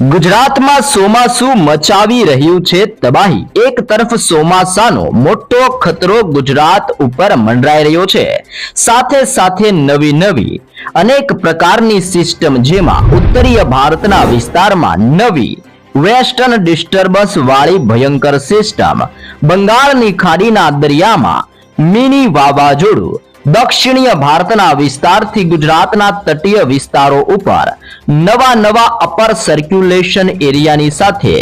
ગુજરાતમાં ચોમાસું મચાવી રહ્યું છે તબાહી. એક તરફ ચોમાસાનો મોટો ખતરો ગુજરાત ઉપર મંડરાઈ રહ્યો છે. સાથે સાથે નવી નવી અનેક પ્રકારની સિસ્ટમ જેમાં ઉત્તરીય ભારતના વિસ્તારમાં નવી વેસ્ટર્ન ડિસ્ટર્બન્સ વાળી ભયંકર સિસ્ટમ, બંગાળની ખાડીના દરિયામાં મિની વાવાઝોડું દક્ષિણીય ભારતના વિસ્તારથી ગુજરાતના તટીય વિસ્તારો ઉપર નવા નવા અપર સર્ક્યુલેશન એરિયાની સાથે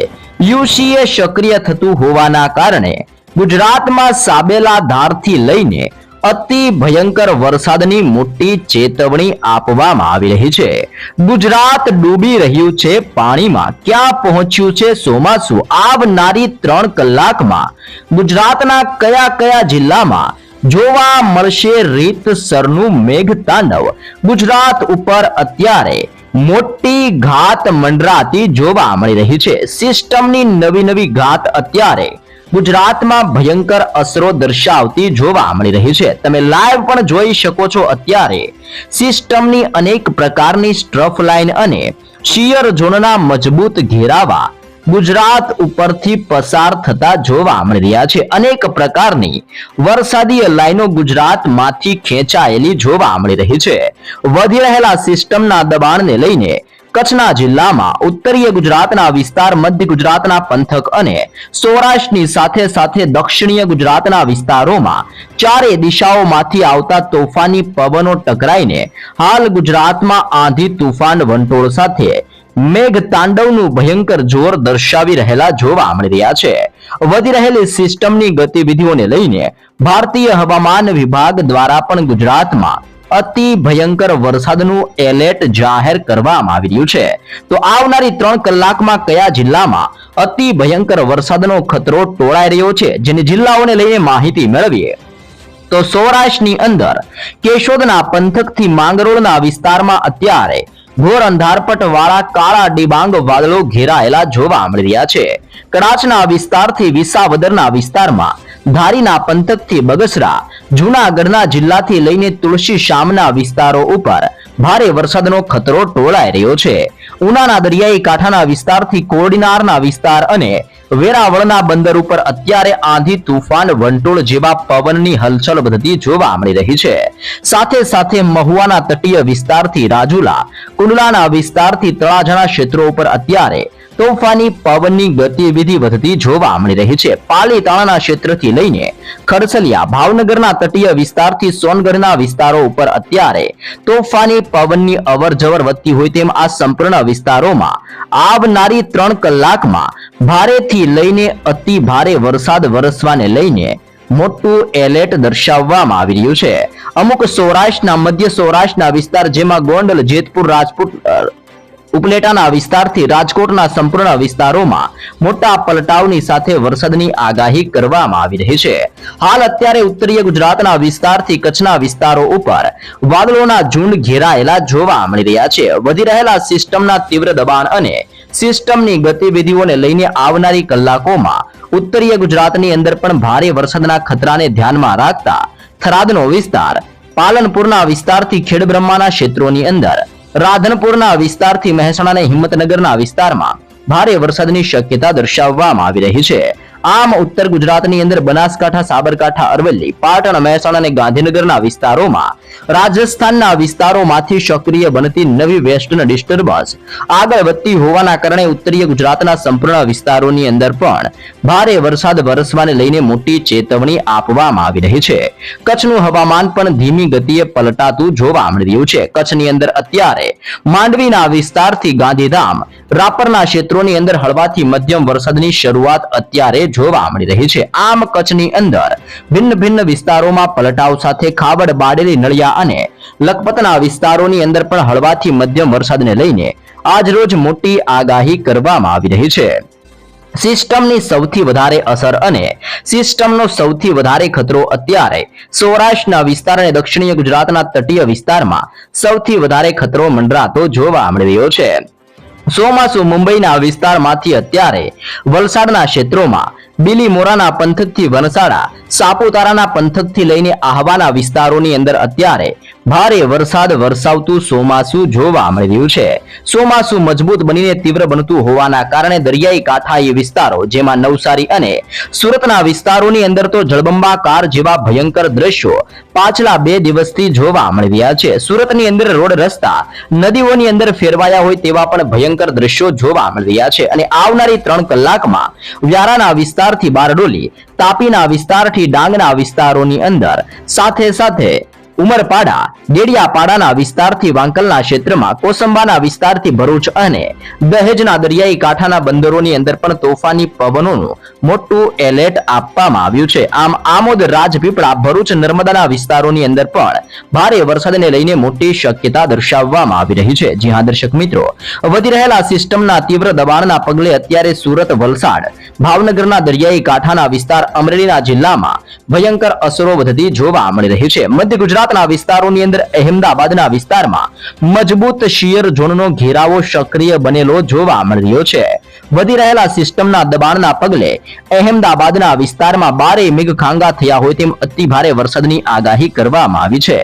યુસીએ સક્રિય થતું હોવાના કારણે ગુજરાતમાં સાબેલા ધારથી લઈને અતિ ભયંકર વરસાદની મોટી ચેતવણી આપવામાં આવી રહી છે. ગુજરાત ડૂબી રહ્યું છે પાણીમાં. ક્યાં પહોંચ્યું છે ચોમાસું? આવનારી ત્રણ કલાકમાં ગુજરાતના કયા કયા જિલ્લામાં જોવા મળશે રીતસરનું મેઘ તાંડવ ગુજરાત ઉપર અત્યારે મોટી ઘાત મંડરાતી જોવા મળી રહી છે. સિસ્ટમની નવી નવી ઘાત અત્યારે ગુજરાતમાં ભયંકર અસરો દર્શાવતી જોવા મળી રહી છે. તમે લાઈવ પણ જોઈ શકો છો અત્યારે સિસ્ટમની અનેક પ્રકારની સ્ટ્રફ લાઇન અને શિયર ઝોનના મજબૂત ઘેરાવા ગુજરાત ઉપરથી પસાર થતા જોવા મળી રહ્યા છે. અનેક પ્રકારની વરસાદી લાઈનો ગુજરાતમાંથી ખેંચાયેલી જોવા મળી રહી છે. વધી રહેલા સિસ્ટમના દબાણને લઈને કચ્છના જિલ્લામાં ઉત્તરીય ગુજરાતના વિસ્તાર, મધ્ય ગુજરાતના પંથક અને સૌરાષ્ટ્રની સાથે સાથે દક્ષિણીય ગુજરાતના વિસ્તારોમાં ચારે દિશાઓમાંથી આવતા તોફાની પવનો ટકરાઈને હાલ ગુજરાતમાં આંધી તુફાન વંટોળ સાથે મેઘ તાંડવનું ભયંકર જોર દર્શાવી રહેલા જોવા મળી રહ્યા છે. વધી રહેલી સિસ્ટમની ગતિવિધિઓને લઈને ભારતીય હવામાન વિભાગ દ્વારા પણ ગુજરાતમાં અતિ ભયંકર વરસાદનું એલર્ટ જાહેર કરવામાં આવી રહ્યું છે. તો આવનારી ત્રણ કલાકમાં કયા જિલ્લામાં અતિ ભયંકર વરસાદનો ખતરો ટોળાઈ રહ્યો છે, જેની જિલ્લાઓને લઈને માહિતી મેળવીએ? તો સૌરાષ્ટ્રની અંદર કેશોદના પંથકથી માંગરોળના વિસ્તારમાં અત્યારે ઘોર અંધારપટ વાળા કાળા ડિબાંગ વાદળો ઘેરાયેલા જોવા મળી રહ્યા છે. કડાચના વિસ્તારથી વિસાવદરના વિસ્તારમાં ધારીના પંથકથી બગસરા, જૂનાગઢના જિલ્લાથી લઈને તુલસી શામના વિસ્તારો ઉપર ભારે વરસાદનો ખતરો ટોળાઈ રહ્યો છે. ઉનાના દરિયાઈ કાંઠાના વિસ્તારથી કોડીનારના વિસ્તાર અને વેરાવળના બંદર ઉપર અત્યારે આંધી તુફાન, વંટોળ જેવા પવનની હલચલ વધતી જોવા મળી રહી છે. સાથે સાથે મહુવાના તટીય વિસ્તારથી રાજુલા, કુંડલાના વિસ્તારથી તળાજાના ક્ષેત્રો ઉપર અત્યારે તોફાની પવનની ગતિવિધિ વધતી જોવા મળી રહી છે. પાલીતાણાના ક્ષેત્રથી લઈને ખરસલિયા ભાવનગરના તટીય વિસ્તારથી સોનગઢના વિસ્તારો ઉપર અત્યારે તોફાની પવનની અવરજવર વધતી હોય તેમ આ સંપૂર્ણ વિસ્તારોમાં આવનારી ત્રણ કલાકમાં ભારેથી લઈને અતિ ભારે વરસાદ વરસવાને લઈને મોટું એલર્ટ દર્શાવવામાં આવી રહ્યું છે. અમુક સૌરાષ્ટ્રના મધ્ય સૌરાષ્ટ્રના વિસ્તાર જેમાં ગોંડલ જેતપુર રાજપૂત અ, ઉપલેટાના વિસ્તારથી રાજકોટના સંપૂર્ણ વિસ્તારોમાં મોટા પલટાવની સાથે વરસાદની આગાહી કરવામાં આવી રહી છે. હાલ અત્યારે ઉત્તરીય ગુજરાતના વિસ્તારથી કચ્છના વિસ્તારો ઉપર વાદળોના ઝુંડ ઘેરાયેલા જોવા મળી રહ્યા છે. વધી રહેલા સિસ્ટમના તીવ્ર દબાણ અને સિસ્ટમની ગતિવિધિઓને લઈને આવનારી કલાકોમાં ઉત્તરીય ગુજરાતની અંદર પણ ભારે વરસાદના ખતરાને ધ્યાનમાં રાખતા થરાદનો વિસ્તાર પાલનપુરના વિસ્તારથી ખેડબ્રહ્માના ક્ષેત્રોની અંદર રાધનપુરના વિસ્તારથી મહેસાણા અને હિંમતનગરના વિસ્તારમાં ભારે વરસાદની શક્યતા દર્શાવવામાં આવી રહી છે. આમ ઉત્તર ગુજરાતની અંદર બનાસકાંઠા, સાબરકાંઠા, અરવલ્લી, પાટણ, મહેસાણા અને ગાંધીનગરના વિસ્તારોમાં રાજસ્થાનના વિસ્તારોમાંથી સક્રિય બનતી નવી વેસ્ટર્ન ડિસ્ટર્બન્સ આગળ વધતી હોવાના કારણે ઉત્તરીય ગુજરાતના સંપૂર્ણ વિસ્તારોની અંદર પણ ભારે વરસાદ વરસવાને લઈને મોટી ચેતવણી આપવામાં આવી રહી છે. કચ્છનું હવામાન પણ ધીમી ગતિએ પલટાતું જોવા મળી રહ્યું છે. કચ્છની અંદર અત્યારે માંડવીના વિસ્તારથી ગાંધીધામ, રાપરના ક્ષેત્રોની અંદર હળવાથી મધ્યમ વરસાદની શરૂઆત અત્યારે જોવા મળી રહી છે. આમ કચ્છની અંદર ભિન્ન ભિન્ન વિસ્તારોમાં પલટાવ સાથે ખાબડ બાડેલી નળિયા અને લખપતના વિસ્તારોની અંદર પણ હળવાથી મધ્યમ વરસાદને લઈને આજરોજ મોટી આગાહી કરવામાં આવી રહી છે. સિસ્ટમની સૌથી વધારે અસર અને સિસ્ટમનો સૌથી વધારે ખતરો અત્યારે સૌરાષ્ટ્રના વિસ્તાર અને દક્ષિણીય ગુજરાતના તટીય વિસ્તારમાં સૌથી વધારે ખતરો મંડરાતો જોવા મળી રહ્યો છે. સોમાસુ મુંબઈના વિસ્તારમાંથી અત્યારે વલસાડના ક્ષેત્રોમાં બિલીમોરાના પંથકથી વનસાડા સાપુતારાના પંથકથી લઈને આહવાના વિસ્તારોની અંદર અત્યારે ભારે વરસાદ વરસાવતું ચોમાસું જોવા મળી રહ્યું છે. ચોમાસું મજબૂત બનીને તીવ્ર બનતું હોવાના કારણે દરિયાઈ કાંઠાઈ વિસ્તારો, જેમાં નવસારી અને સુરતના વિસ્તારોની અંદર તો જળબંબાકાર જેવા ભયંકર દ્રશ્યો પાછલા બે દિવસથી જોવા મળી રહ્યા છે. સુરતની અંદર રોડ રસ્તા, નદીઓની અંદર ફેરવાયા હોય તેવા પણ ભયંકર દ્રશ્યો જોવા મળી રહ્યા છે અને આવનારી ત્રણ કલાકમાં વ્યારાના વિસ્તારથી બારડોલી તાપીના વિસ્તારથી ડાંગના વિસ્તારોની અંદર સાથે સાથે ઉમરપાડા, ડેડિયાપાડાના વિસ્તારથી વાંકલના ક્ષેત્રમાં, કોસંબાના વિસ્તારથી ભરૂચ અને દહેજના દરિયાઈ કાંઠાના બંદરોની અંદર પણ તોફાની પવનોનું મોટું એલર્ટ આપવામાં આવ્યું છે. આમ, આમોદ રાજપીપળા, ભરૂચ, નર્મદાના વિસ્તારોની અંદર પણ ભારે વરસાદને લઈને મોટી શક્યતા દર્શાવવામાં આવી રહી છે. જી હા, દર્શક મિત્રો, વધી રહેલા સિસ્ટમના તીવ્ર દબાણના પગલે અત્યારે સુરત, વલસાડ, ભાવનગરના દરિયાઈ કાંઠાના વિસ્તાર અમરેલીના જિલ્લામાં ભયંકર અસરો વધતી જોવા મળી રહી છે. મધ્ય ગુજરાતના વિસ્તારોની અંદર અહેમદાબાદના વિસ્તારમાં મજબૂત શિયર ઝોનનો ઘેરાવો સક્રિય બનેલો જોવા મળી રહ્યો છે. વધી રહેલા સિસ્ટમના દબાણના પગલે અહેમદાબાદના વિસ્તારમાં બારે મેઘખાંગા થયા હોય તેમ અતિભારે વરસાદની આગાહી કરવામાં આવી છે.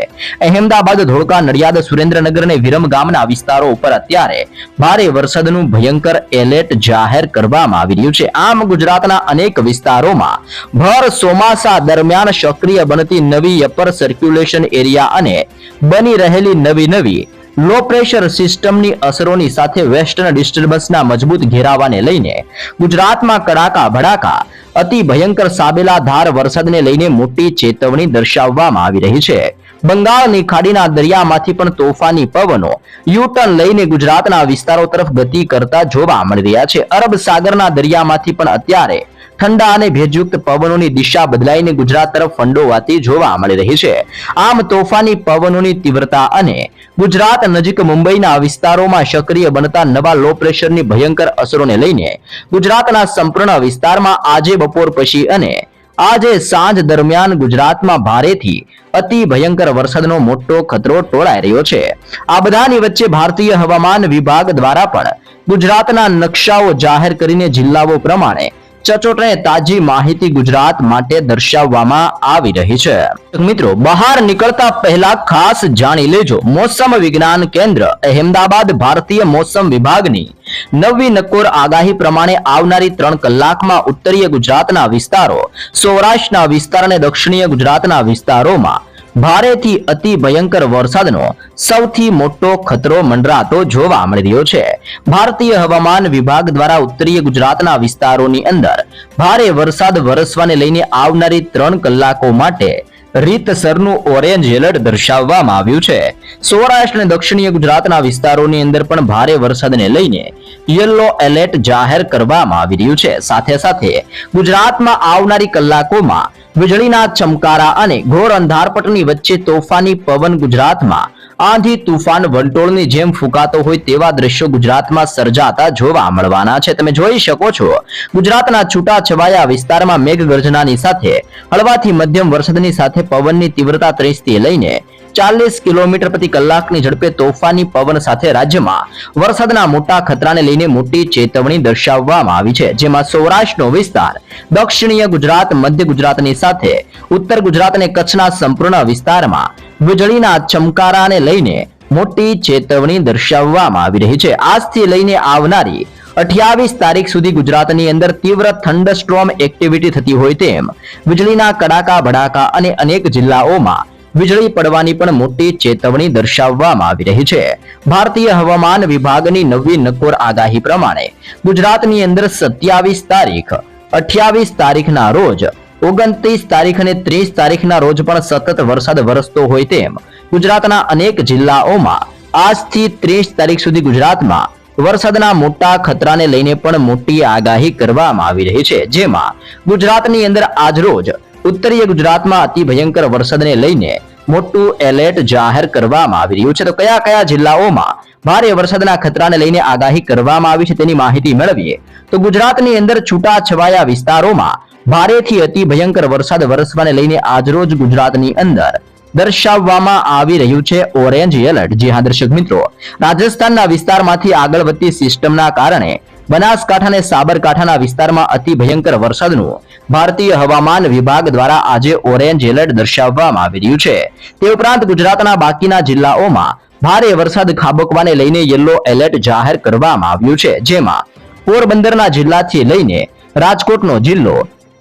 અહેમદાબાદ, ધોળકા, નડિયાદ, સુરેન્દ્રનગર અને વિરમ ગામના વિસ્તારો ઉપર અત્યારે ભારે વરસાદનું ભયંકર એલર્ટ જાહેર કરવામાં આવી રહ્યું છે. આમ ગુજરાતના અનેક વિસ્તારોમાં ભર ચોમાસા દરમિયાન સક્રિય બનતી નવી અપર સર્ક્યુલેશન એરિયા અને બની રહેલી નવી નવી લો પ્રેશર સિસ્ટમની અસરોની સાથે વેસ્ટર્ન ડિસ્ટર્બન્સના મજબૂત ઘેરાવાને લઈને ગુજરાતમાં કડાકા ભડાકા, અતિ ભયંકર સાબેલા ધાર વરસાદને લઈને મોટી ચેતવણી દર્શાવવામાં આવી રહી છે. બંગાળની ખાડીના દરિયામાંથી પણ તોફાની પવનો યુટર્ન લઈને ગુજરાતના વિસ્તારો તરફ ગતિ કરતા જોવા મળી રહ્યા છે. અરબ સાગરના દરિયામાંથી પણ અત્યારે ઠંડા અને ભેજયુક્ત પવનોની દિશા બદલાઈને ગુજરાત તરફ ફંડોવાતી જોવા મળી રહી છે. આમ તોફાની પવનોની તીવ્રતા અને ગુજરાત નજીક મુંબઈના વિસ્તારોમાં સક્રિય બનતા નવા લો પ્રેશરની ભયંકર અસરોને લઈને ગુજરાતના સંપૂર્ણ વિસ્તારમાં આજે બપોર પછી અને આજે સાંજ દરમિયાન ગુજરાતમાં ભારેથી અતિ ભયંકર વરસાદનો મોટો ખતરો ટોળાઈ રહ્યો છે. આ બધાની વચ્ચે ભારતીય હવામાન વિભાગ દ્વારા પણ ગુજરાતના નકશાઓ જાહેર કરીને જિલ્લાઓ પ્રમાણે ચચોટને તાજી માહિતી ગુજરાત માટે દર્શાવવામાં આવી રહી છે. મિત્રો, બહાર નીકળતા પહેલા ખાસ જાણી લેજો. મોસમ વિજ્ઞાન કેન્દ્ર, અહેમદાબાદ ભારતીય મોસમ વિભાગની નવી નકોર આગાહી પ્રમાણે આવનારી ત્રણ કલાકમાં ઉત્તરીય ગુજરાતના વિસ્તારો, સૌરાષ્ટ્રના વિસ્તાર અને દક્ષિણીય ગુજરાતના વિસ્તારોમાં ભારેથી અતિ ભયંકર વરસાદનો સૌથી મોટો ખતરો મંડરાતો જોવા મળી રહ્યો છે. ભારતીય હવામાન વિભાગ દ્વારા ઉત્તરીય ગુજરાતના વિસ્તારોની અંદર ભારે વરસાદ વરસવાને લઈને આવનારી ત્રણ કલાકો માટે રીતસરનું ઓરેન્જ એલર્ટ દર્શાવવામાં આવ્યું છે. સૌરાષ્ટ્ર અને દક્ષિણીય ગુજરાતના વિસ્તારોની અંદર પણ ભારે વરસાદને લઈને યલો એલર્ટ જાહેર કરવામાં આવી રહ્યું છે. સાથે સાથે ગુજરાતમાં આવનારી કલાકોમાં વીજળીના ચમકારા અને ઘોર અંધારપટની વચ્ચે તોફાની પવન ગુજરાતમાં આંધી તુફાન વંટોળની જેમ ફૂંકાતો હોય તેવા દ્રશ્યો ગુજરાતમાં સર્જાતા જોવા મળવાના છે. તમે જોઈ શકો છો, ગુજરાતના છૂટા છવાયા વિસ્તારમાં મેઘગર્જનાની સાથે, હળવાથી મધ્યમ વરસાદની સાથે પવનની તીવ્રતા ત્રીસથી લઈને ચાલીસ કિલોમીટર પ્રતિ કલાકની ઝડપે તોફાની પવન સાથે રાજ્યમાં વરસાદના મોટા ખતરાને લઈને મોટી ચેતવણી દર્શાવવામાં આવી છે. જેમાં સૌરાષ્ટ્રનો વિસ્તાર, દક્ષિણીય ગુજરાત, મધ્ય ગુજરાતની સાથે, ઉત્તર ગુજરાત અને કચ્છના સંપૂર્ણ વિસ્તારમાં વીજળીના ચમકારાને લઈને મોટી ચેતવણી દર્શાવવામાં આવી રહી છે. આજથી લઈને આવનારી અઠ્યાવીસ તારીખ સુધી ગુજરાતની અંદર તીવ્ર થંડરસ્ટ્રોમ એક્ટિવિટી થતી હોય તેમ વીજળીના કડાકા, ભડાકા અને અનેક જિલ્લાઓમાં વીજળી પડવાની પણ મોટી ચેતવણી દર્શાવવામાં આવી રહી છે. ભારતીય હવામાન વિભાગની નવી નકોર આગાહી પ્રમાણે ગુજરાતની અંદર સત્યાવીસ તારીખ, અઠ્યાવીસ તારીખના રોજ ઓગણત્રીસ તારીખ અને ત્રીસ તારીખના રોજ પણ સતત વરસાદ વરસતો હોય તેમ ગુજરાતના અનેક જિલ્લાઓમાં આજથી ત્રીસ તારીખ સુધી ગુજરાતમાં વરસાદના મોટા ખતરાને લઈને પણ મોટી આગાહી કરવામાં આવી રહી છે. જેમાં ગુજરાતની અંદર આજરોજ ઉત્તરીય ગુજરાતમાં અતિ ભયંકર વરસાદને લઈને મોટું એલર્ટ જાહેર કરવામાં આવી રહ્યું છે. તો કયા કયા જિલ્લાઓમાં ભારે વરસાદના ખતરાને લઈને આગાહી કરવામાં આવી છે તેની માહિતી મેળવીએ. તો ગુજરાતની અંદર છૂટા છવાયા વિસ્તારોમાં ભારેથી અતિ ભયંકર વરસાદ વરસવાને લઈને આજરોજ ગુજરાતની અંદર દર્શાવવામાં આવી રહ્યું છે ઓરેન્જ એલર્ટ. જી હા, દર્શક મિત્રો, રાજસ્થાનના વિસ્તારમાંથી આગળ વધતી સિસ્ટમના કારણે બનાસકાંઠા અને સાબરકાંઠાના વિસ્તારમાં અતિ ભયંકર વરસાદનું ભારતીય હવામાન વિભાગ દ્વારા આજે ઓરેન્જ એલર્ટ દર્શાવવામાં આવી રહ્યું છે. તે ઉપરાંત ગુજરાતના બાકીના જિલ્લાઓમાં ભારે વરસાદ ખાબકવાને લઈને યલો એલર્ટ જાહેર કરવામાં આવ્યું છે. જેમાં પોરબંદરના જિલ્લાથી લઈને રાજકોટનો જિલ્લો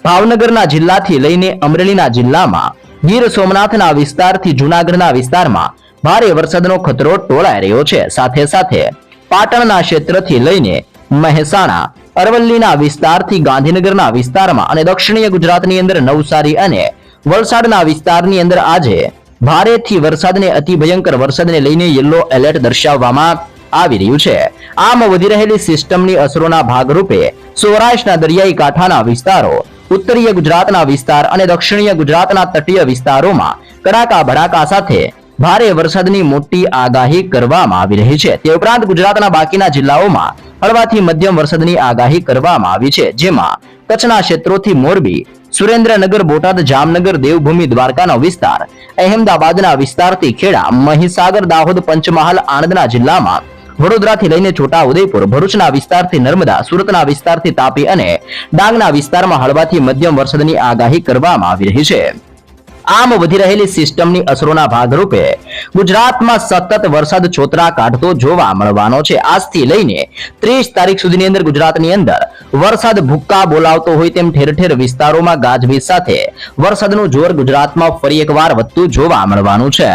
ભાવનગરના જિલ્લાથી લઈને અમરેલીના જિલ્લામાં ગીર સોમનાથના વિસ્તારથી જૂનાગઢના વિસ્તારમાં ભારે વરસાદનો ખતરો ટોળાઈ રહ્યો છે. સાથે સાથે પાટણના ક્ષેત્રથી લઈને મહેસાણા, અરવલ્લીના વિસ્તારથી ગાંધીનગરના વિસ્તારમાં અને દક્ષિણીય ગુજરાતની અંદર નવસારી અને વલસાડના વિસ્તારની અંદર આજે ભારેથી વરસાદને અતિ ભયંકર વરસાદને લઈને યલો એલર્ટ દર્શાવવામાં આવી રહ્યું છે. આમ વધી રહેલી સિસ્ટમની અસરોના ભાગરૂપે સૌરાષ્ટ્રના દરિયાઈ કાંઠાના વિસ્તારો ઉત્તરીય ગુજરાતના વિસ્તાર અને દક્ષિણીય ગુજરાતના તટીય વિસ્તારોમાં કડાકા ભડાકા સાથે ભારે વરસાદની મોટી આગાહી કરવામાં આવી રહી છે. તે ઉપરાંત ગુજરાતના બાકીના જિલ્લાઓમાં હળવાથી મધ્યમ વરસાદની આગાહી કરવામાં આવી છે, જેમાં કચ્છના ક્ષેત્રોથી મોરબી, સુરેન્દ્રનગર, બોટાદ, જામનગર, દેવભૂમિ, દ્વારકાનો વિસ્તાર, અહેમદાબાદના વિસ્તારથી ખેડા, મહીસાગર, દાહોદ, પંચમહાલ, આણંદના જિલ્લામાં વડોદરાથી લઈને છોટા ભરૂચના વિસ્તારથી નર્મદા, સુરતના વિસ્તારથી તાપી અને ડાંગના વિસ્તારમાં હળવાથી મધ્યમ વરસાદની આગાહી કરવામાં આવી રહી છે. આમ વધી રહેલી સિસ્ટમની અસરોના ભાગરૂપે ગુજરાતમાં સતત વરસાદ છોતરા કાઢતો જોવા મળવાનો છે. આજથી લઈને ત્રીસ તારીખ સુધીની અંદર ગુજરાતની અંદર વરસાદ ભૂક્કા બોલાવતો હોય તેમ ઠેર ઠેર વિસ્તારોમાં ગાજવીજ સાથે વરસાદનું જોર ગુજરાતમાં ફરી એકવાર વધતું જોવા મળવાનું છે.